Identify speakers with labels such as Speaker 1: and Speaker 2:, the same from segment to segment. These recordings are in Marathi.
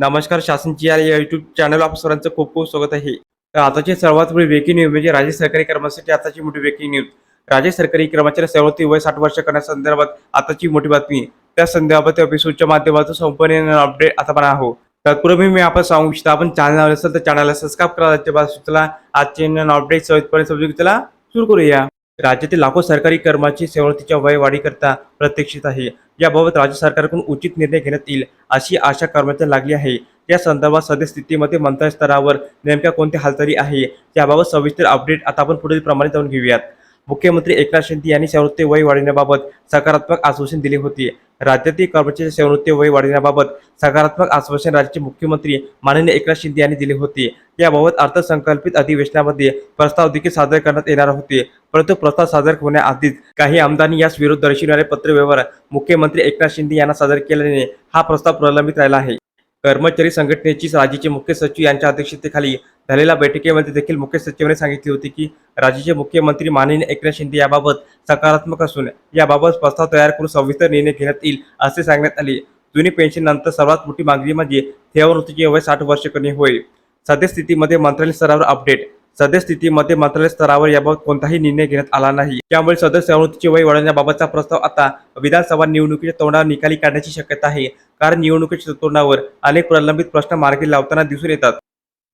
Speaker 1: नमस्कार शासनची या युट्यूब चॅनल आप सरांचं खूप खूप स्वागत आहे. तर आताची सर्वात मोठी ब्रेकिंग न्यूज म्हणजे राज्य सरकारी कर्मचाऱ्यांसाठी आताची मोठी वेकिंग न्यूज राज्य सरकारी कर्मचारी सेवृत्ती वय साठ वर्ष करण्यासंदर्भात आताची मोठी बातमी. त्या संदर्भात एपिसोडच्या माध्यमातून संपूर्ण अपडेट आता पण आहो तत्पूर्वी मी आपण सांगू इच्छितो आपण चॅनल असेल तर चॅनलला सबस्क्राईब करा त्याच्या चला आजचे अपडेट सहजपणे समजून त्याला सुरू करूया. राज्यातील लाखो सरकारी कर्मचारी सेवृत्तीच्या वयवाढीकरता प्रतीक्षित आहे. याबाबत राज्य सरकारकडून उचित निर्णय घेण्यात येईल अशी आशा कर्मचाऱ्यांना लागली आहे. या संदर्भात सद्यस्थितीमध्ये मंत्रालय स्तरावर नेमक्या कोणत्या हालचाली आहे? याबाबत सविस्तर अपडेट आता आपण पुढील प्रमाणे जाऊन घेऊयात. मुख्यमंत्री एकनाथ शिंदे यांनी सेवृत्ती वय वाढविण्याबाबत सकारात्मक आश्वासन दिले होते. राज्यातील कर्मचारी सेवृत्ती वय वाढविण्याबाबत सकारात्मक आश्वासन राज्याचे मुख्यमंत्री माननीय एकनाथ शिंदे यांनी दिले होते. याबाबत अर्थसंकल्पित अधिवेशनामध्ये प्रस्ताव देखील सादर करण्यात येणार होते. परंतु प्रस्ताव सादर होण्याआधीच काही आमदारांनी यास विरोध दर्शविणारे पत्रव्यवहार मुख्यमंत्री एकनाथ शिंदे यांना सादर केल्याने हा प्रस्ताव प्रलंबित राहिला आहे. कर्मचारी संघटनेची राज्याचे मुख्य सचिव यांच्या अध्यक्षतेखाली झालेल्या बैठकीमध्ये देखील मुख्य सचिवांनी सांगितले होते की राज्याचे मुख्यमंत्री माननीय एकनाथ शिंदे याबाबत सकारात्मक असून याबाबत प्रस्ताव तयार करून सविस्तर निर्णय घेण्यात येईल असे सांगण्यात आले. जुनी पेन्शन नंतर सर्वात मोठी मागणी म्हणजे सेवानिवृत्तीचे वय साठ वर्ष करणे होय. सद्यस्थितीमध्ये मंत्रालय स्तरावर अपडेट सद्यस्थितीमध्ये मंत्रालय स्तरावर याबाबत कोणताही निर्णय घेण्यात आला नाही. त्यामुळे सदस्य सेवानिवृत्तीचे वय वाढवण्याबाबतचा प्रस्ताव आता विधानसभा निवडणुकीच्या तोंडावर निकाली काढण्याची शक्यता आहे. कारण निवडणुकीच्या तोंडावर अनेक प्रलंबित प्रश्न मार्गी लावताना दिसून येतात.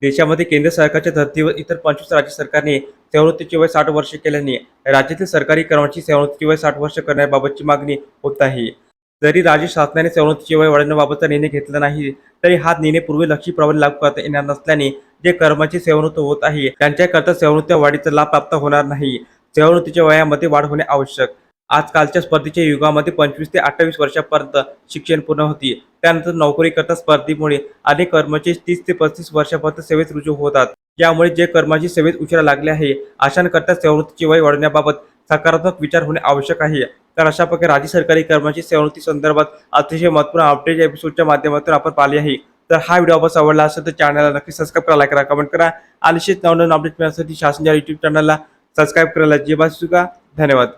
Speaker 1: देशामध्ये केंद्र सरकारच्या धर्तीवर इतर पंचवीस राज्य सरकारने सेवानिवृत्तीचे वय साठ वर्ष केल्याने राज्यातील सरकारी कर्मचारी सेवानिवृत्तीचे वय साठ वर्ष करण्याबाबतची मागणी होत आहे. जरी राज्य शासनाने सवलतीचे वय वाढवण्याबाबतचा निर्णय घेतला नाही तरी हा निर्णय पूर्वी लक्षी प्रमाणे लागू करता येणार नसल्याने जे कर्मचारी सेवानिवृत्त होत आहे त्यांच्याकरता सेवानिवृत्ती वाढीचा लाभ प्राप्त होणार नाही. सेवानिवृत्तीच्या वयामध्ये वाढ होणे आवश्यक. आजकालच्या स्पर्धेच्या युगामध्ये पंचवीस ते अठ्ठावीस वर्षापर्यंत शिक्षण पूर्ण होती. त्यानंतर नोकरी करता स्पर्धेमुळे अनेक कर्मचारी तीस ते पस्तीस वर्षापर्यंत सेवेत रुजू होतात. यामुळे जे कर्मचारी सेवेत उशिरा लागले आहे अशांकरता सेवानिवृत्तीचे वय वाढवण्याबाबत सकारात्मक विचार होणे आवश्यक आहे. तर अशा प्रकारे राज्य सरकारी कर्मचारी सेवानिवृत्ती संदर्भात अतिशय महत्त्वपूर्ण अपडेट एपिसोडच्या माध्यमातून आपण पाहिले आहे. तर हा व्हिडिओ आपण आवडला असेल तर चॅनलला नक्की सबस्क्राईब करा लाईक करा कमेंट करा. आणि शेत नवनवीन अपडेट मिळण्यासाठी शासनच्या युट्यूब चॅनलला सबस्क्राईब करायला जे चुका धन्यवाद.